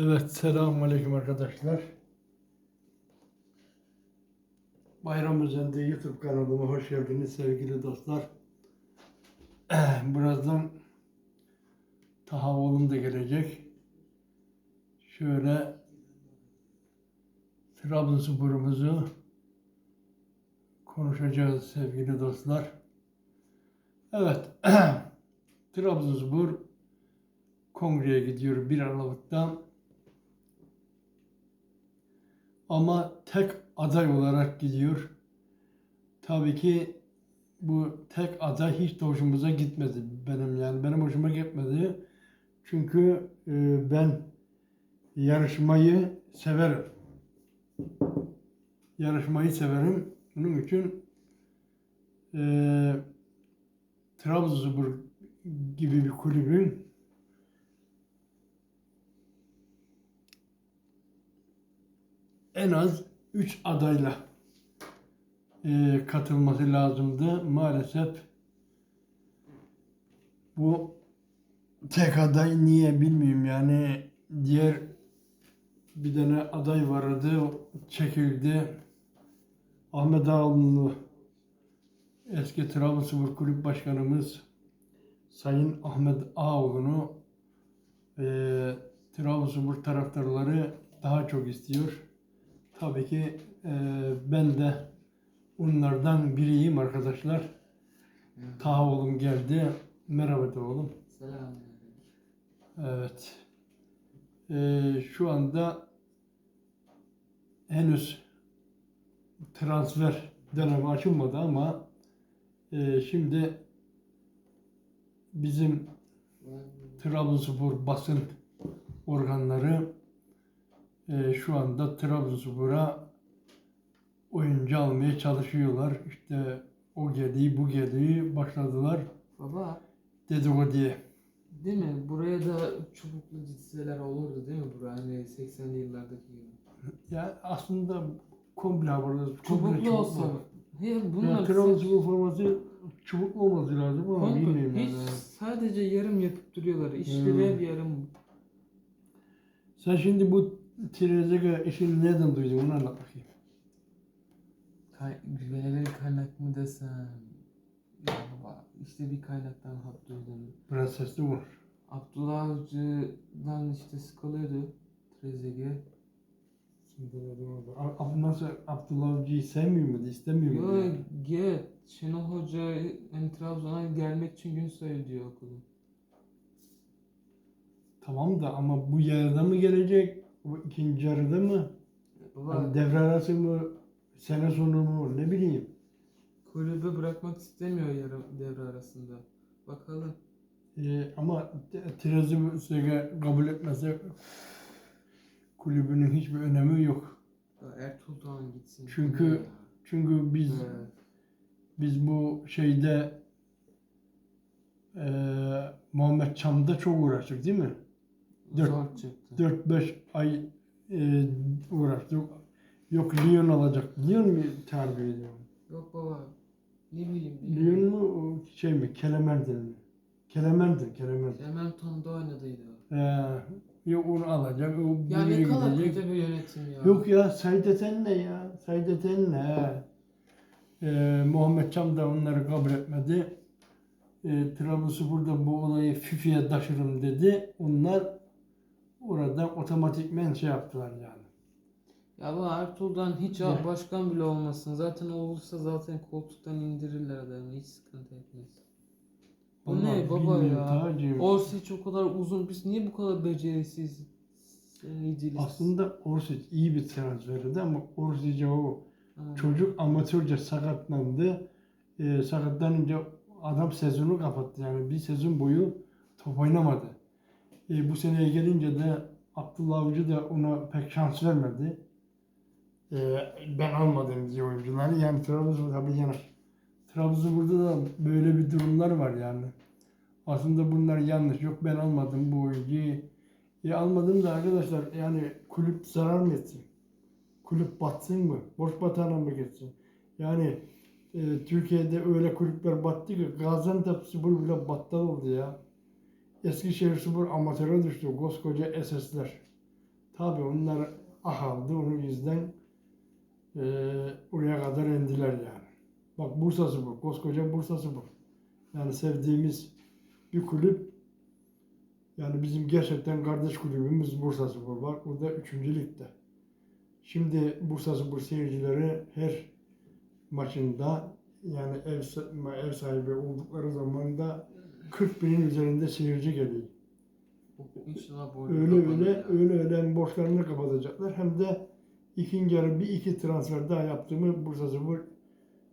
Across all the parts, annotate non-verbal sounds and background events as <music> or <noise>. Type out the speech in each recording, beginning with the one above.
Evet, selamun aleyküm arkadaşlar. Bayram Özendi YouTube kanalıma hoş geldiniz sevgili dostlar. <clears throat> Birazdan Taha oğlum da gelecek. Şöyle Trabzonspor'umuzu konuşacağız sevgili dostlar. Evet, <clears throat> Trabzonspor kongreye gidiyor 1 Aralık'ta. Ama tek aday olarak gidiyor. Tabii ki bu tek aday hiç de hoşumuza gitmedi benim yani benim hoşuma gitmedi. Çünkü e, ben yarışmayı severim. Yarışmayı severim. Bunun için e, Trabzonspor gibi bir kulübün en az 3 adayla e, katılması lazımdı. Maalesef bu tek aday niye bilmiyorum yani diğer bir tane aday vardı çekildi. Ahmet Ağaoğlu eski Trabzonspor Kulüp Başkanımız Sayın Ahmet Ağaoğlu'nu e, Trabzonspor taraftarları daha çok istiyor. Tabii ki e, ben de onlardan biriyim arkadaşlar. Taha oğlum geldi. Merhaba de oğlum. Selam. Evet. E, şu anda henüz transfer dönemi açılmadı ama e, şimdi bizim Trabzonspor basın organları e, şu anda Trabzonspor'a oyuncu almaya çalışıyorlar. İşte o geliyor, bu geliyor başladılar Baba, dedikoduya. değil mi? Buraya da çubuklu diziler olurdu değil mi? Buraya hani 80'li yıllardaki gibi. Ya aslında komple haberler Çubuklu olsa. Ya, bunlar Trabzonspor forması çubuklu olması lazım ama Komple, bilmiyorum hiç yani. sadece yarım yapıp duruyorlar. İşleri Hmm. yarım. Sen şimdi bu Trezeguet işini nereden duydun onu anlat bakayım. Kay güvenilir kaynak mı desem? Ya baba, işte bir kaynaktan hap duydum. Biraz sesli konuş. Abdullah Avcı'dan işte sıkılıyordu Ab- Nasıl Abdullah Avcı'yı sevmiyor muydu, istemiyor muydu? Yo yani? git. Şenol Hoca hani Trabzon'a gelmek için gün sayıyor okulun. Tamam da ama bu yarıda mı gelecek? Bu ikinci yarıda mı? Baba Hani devre arası mı? Sene sonu mu? Ne bileyim. kulübü bırakmak istemiyor yarım devre arasında. Bakalım. Ee, ama Trezeguet kabul etmese kulübünün hiçbir önemi yok. Ya Ertuğrul Doğan gitsin. Çünkü çünkü biz Evet. biz bu şeyde eee Muhammed Çam'da çok uğraştık değil mi? Dört- Zor çıktı. 4-5 ay eee uğraştık. Yok Lyon alacak. Lyon mu terbiye ediyor? Yok baba. Ne bileyim. Lyon mu şey mi? Kelementin mi? Kelementin. Hemen Tom'da oynadıydı o. Ee, yok onu alacak. O Ya ne kadar gidecek. kötü bir yönetim ya. Yok ya Saydeten ne ya? Saydeten ne? Ee, Muhammed Çam da onları kabul etmedi. Ee, Trabzonspor'da bu olayı FIFA'ya taşırım dedi. Onlar oradan otomatikmen şey yaptılar yani. Ya bu Ertuğrul'dan hiç Ne? başkan bile olmasın. Zaten olursa zaten koltuktan indirirler adamı. Hiç sıkıntı etmez. Bu ne baba ya? Tacım. Orsic o kadar uzun. Biz niye bu kadar becerisiz? Sen nicelisin. Aslında Orsic iyi bir transferdi ama Orsic'e o çocuk amatörce sakatlandı. Ee, sakatlanınca adam sezonu kapattı. Yani bir sezon boyu top oynamadı. Ee, bu seneye gelince de Abdullah Avcı da ona pek şans vermedi. Ee, ben almadım diye oyuncuları. Yani Trabzon tabii yani Trabzonspor'da da böyle bir durumlar var yani. Aslında bunlar yanlış. Yok ben almadım bu oyuncuyu. E almadım da arkadaşlar yani kulüp zarar mı etsin? Kulüp batsın mı? Borç batağına mı geçsin? Yani e, Türkiye'de öyle kulüpler battı ki Gaziantep Spor bile battal oldu ya. Eskişehir Spor amatöre düştü. Koskoca SS'ler. Tabii onlar ahaldı. Onun yüzden e, oraya kadar indiler yani. Bak Bursa'sı bu. Koskoca Bursa'sı bu. Yani sevdiğimiz bir kulüp. Yani bizim gerçekten kardeş kulübümüz Bursa Spor. Bak burada 3. ligde. Şimdi Bursa Spor seyircileri her maçında yani ev, ev sahibi oldukları zaman da 40 binin üzerinde seyirci geliyor. İnşallah bu Öyle öyle öyle öyle hem borçlarını kapatacaklar hem de ikinci yarı bir iki transfer daha yaptığımı Bursa Spor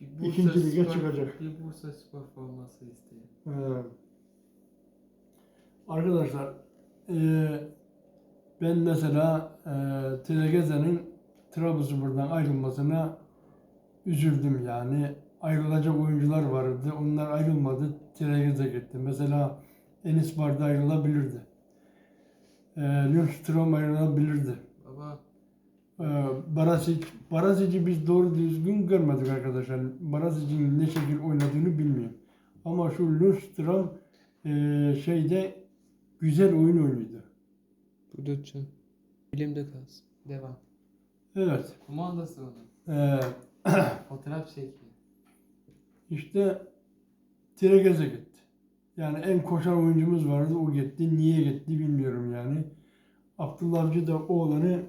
Bir İkinci lige Spor- çıkacak. Bir Bursa Spor forması isteyin. Ee, arkadaşlar eee, ben mesela eee Tregeze'nin Trabzonspor'dan ayrılmasına üzüldüm yani. Ayrılacak oyuncular vardı. Onlar ayrılmadı. Tregeze gitti. Mesela Enis Barda ayrılabilirdi. Eee Lundström ayrılabilirdi. Baba Ee, Barasic, Barasic'i biz doğru düzgün görmedik arkadaşlar. Barasic'in ne şekil oynadığını bilmiyorum. Ama şu Lundström e, şeyde güzel oyun oynuyordu. bu dötçün. Elimde kalsın. Devam. Evet. Kumandası onun. Ee, <clears throat> Fotoğraf çekiyor. İşte Tiregeze gitti. Yani en koşan oyuncumuz vardı o gitti. Niye gitti bilmiyorum yani. Abdullah Avcı da oğlanı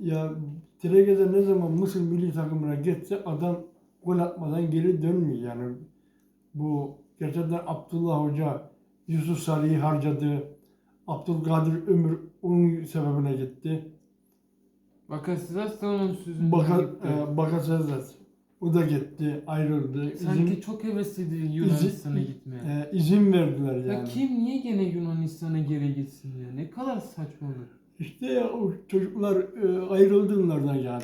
ya Tiregeze ne zaman Mısır milli takımına geçse adam gol atmadan geri dönmüyor yani. Bu gerçekten Abdullah Hoca Yusuf Salih'i harcadı. Abdülkadir Ömür onun sebebine gitti. Bakasıza da onun sözünden Baka, gitti. e, Bakasetas o da gitti, ayrıldı. Sanki İzin, çok hevesliydi Yunanistan'a gitmeye. e, izin verdiler Ya yani. kim niye gene Yunanistan'a geri gitsin ya? Ne kadar saçmalık. İşte ya o çocuklar e, ayrıldı onlardan yani.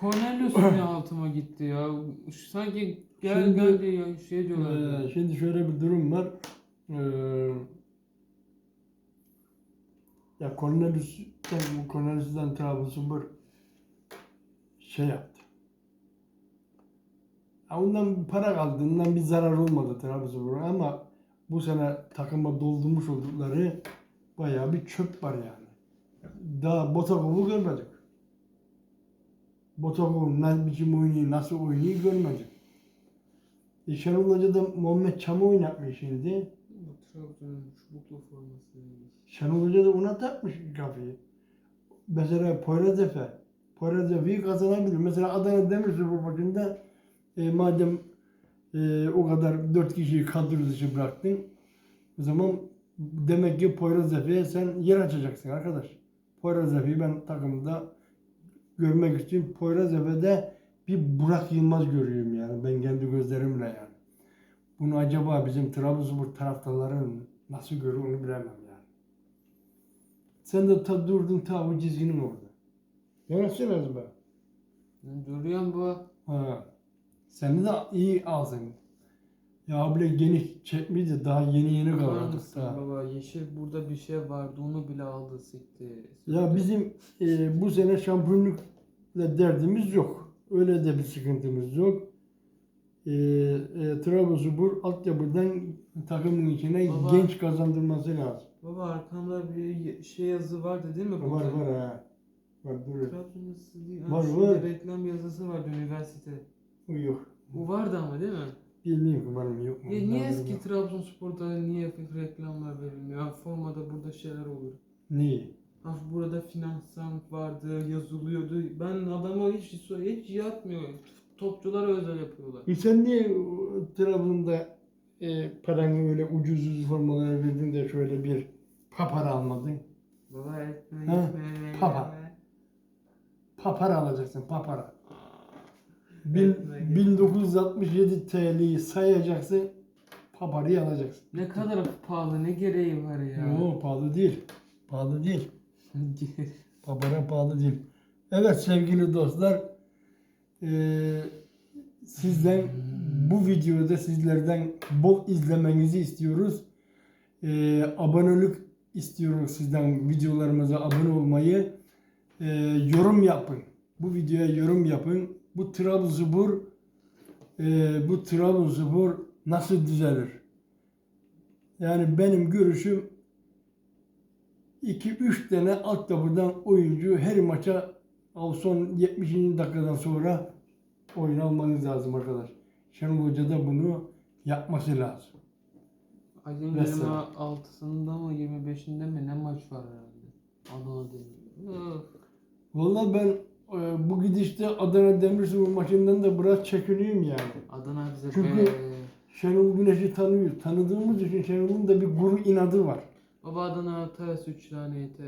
Cornelius ne <coughs> altıma gitti ya. Sanki gel Şimdi- gel diye ya şey diyorlar. Ee, şimdi şöyle bir durum var. Ee, ya Cornelius'tan, Cornelius'tan Trabzonspor şey yaptı. Ya ondan para kaldığından bir zarar olmadı Trabzonspor'a ama bu sene takıma doldurmuş oldukları bayağı bir çöp var yani. Daha Botakov'u görmedik. Botakov ne biçim oynuyor, nasıl oynuyor görmedik. E, Şenol Hoca da Muhammed Çam'ı oynatmış şimdi. Trabzon'un çubuklu forması. Şenol Hoca da ona takmış kafayı. Mesela Poyraz Efe. Poyraz Efe'yi kazanabilir. Mesela Adana Demirspor maçında e, madem e, o kadar dört kişiyi kadro dışı bıraktın o zaman demek ki Poyraz Efe'ye sen yer açacaksın arkadaş. Poyraz Efe'yi ben takımda görmek için Poyraz Efe'de bir Burak Yılmaz görüyorum yani ben kendi gözlerimle yani. Bunu acaba bizim Trabzonspor taraftarları nasıl görüyor onu bilemem yani. Sen de ta durdun ta o çizginin orada. Az be. Duruyorum bu. Ha. Seni de iyi ağzın. Ya bile geniş çekmeydi daha yeni yeni mısın da. baba? Yeşil burada bir şey vardı. Onu bile aldı sikti. Ya bizim e, bu sene şampiyonlukla derdimiz yok. Öyle de bir sıkıntımız yok. E, e, Trabzonspor altyapıdan takımın içine Baba. genç kazandırması lazım. Baba arkamda bir şey yazı vardı değil mi? Var burada? var ha. Var dur. Trabzon'un değil. Var, var. reklam yazısı vardı üniversite. O yok. Bu vardı ama değil mi? Bilmiyorum ki var mı yok mu. Ya niye Ben eski bilmiyorum. Trabzonspor'da niye reklamlar verilmiyor? Ha, formada burada şeyler olur. Neyi? Ha, burada finansan vardı, yazılıyordu. Ben adama hiç hiç yapmıyor. Topçulara özel yapıyorlar. E sen niye o Trabzon'da e, paranı öyle ucuz ucuz formalara verdin de şöyle bir papara almadın? Baba etme Ha, etme. papa. Papara alacaksın papara. Bin, Etme, gitme. 1967 TL'yi sayacaksın, paparayı alacaksın. Ne kadar pahalı ne gereği var ya. Yok pahalı değil. Pahalı değil. <laughs> Papara pahalı değil. Evet sevgili dostlar, eee, sizden bu videoda sizlerden bol izlemenizi istiyoruz. Eee abonelik istiyoruz sizden videolarımıza abone olmayı. Eee, yorum yapın. Bu videoya yorum yapın. Bu Trabzonspor eee bu Trabzonspor nasıl düzelir? Yani benim görüşüm 2-3 tane alt kapıdan oyuncu her maça o son 70. dakikadan sonra oyun almanız lazım arkadaş. Şenol Hoca da bunu yapması lazım. Ayın Mesela. 26'sında mı 25'inde mi ne maç var herhalde. Adana Demir. Öf. Vallahi ben e, bu gidişte Adana Demirspor maçından da biraz çekiniyorum yani. Adana bize Çünkü- be. Şenol Güneş'i tanıyor. Tanıdığımız için Şenol'un da bir gurur inadı var. Baba Adana Taras 3 tane yete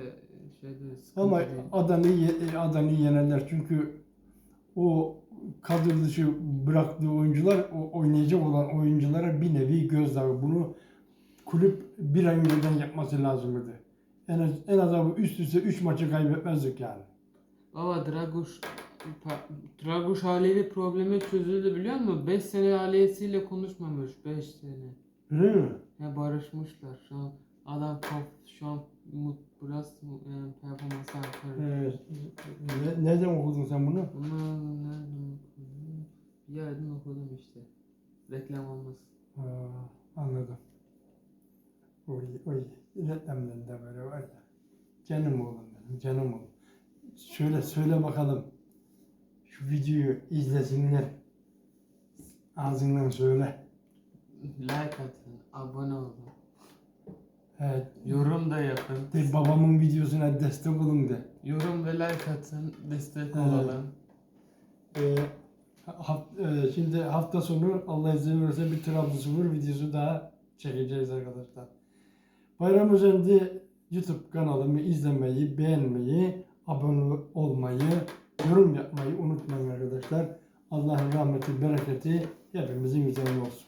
şeyde sıkıntı Ama değil. Adana'yı ye- Adana'yı yenerler çünkü o kadro dışı bıraktığı oyuncular o oynayacak olan oyunculara bir nevi gözdağı. Bunu kulüp bir ay önceden yapması lazımdı. En az en az üst üste 3 maçı kaybetmezdik yani. Baba Draguş Draguş haliyle problemi çözüldü biliyor musun? 5 sene ailesiyle konuşmamış 5 sene. Öyle mi? Ya barışmışlar şu an. Adam top şu an mut, biraz yani performans artar. Ee, ne, nereden okudun sen bunu? Bunu nereden okudum? Bir yerden okudum işte. Reklam olmasın. Ha, anladım. Oy oy. Reklamdan da böyle var ya. Canım oğlum benim, canım oğlum. Şöyle söyle bakalım. Şu videoyu izlesinler. Ağzından söyle. Like atın, abone olun. Evet. Yorum da yapın. De babamın videosuna destek olun de. Yorum ve like atın, destek Evet. olalım. Ee, haft- e, şimdi hafta sonu Allah izin verirse bir Trabzonspor videosu daha çekeceğiz arkadaşlar. Bayram Özendi YouTube kanalımı izlemeyi, beğenmeyi, abone olmayı, yorum yapmayı unutmayın arkadaşlar. Allah'ın rahmeti, bereketi hepimizin üzerine olsun.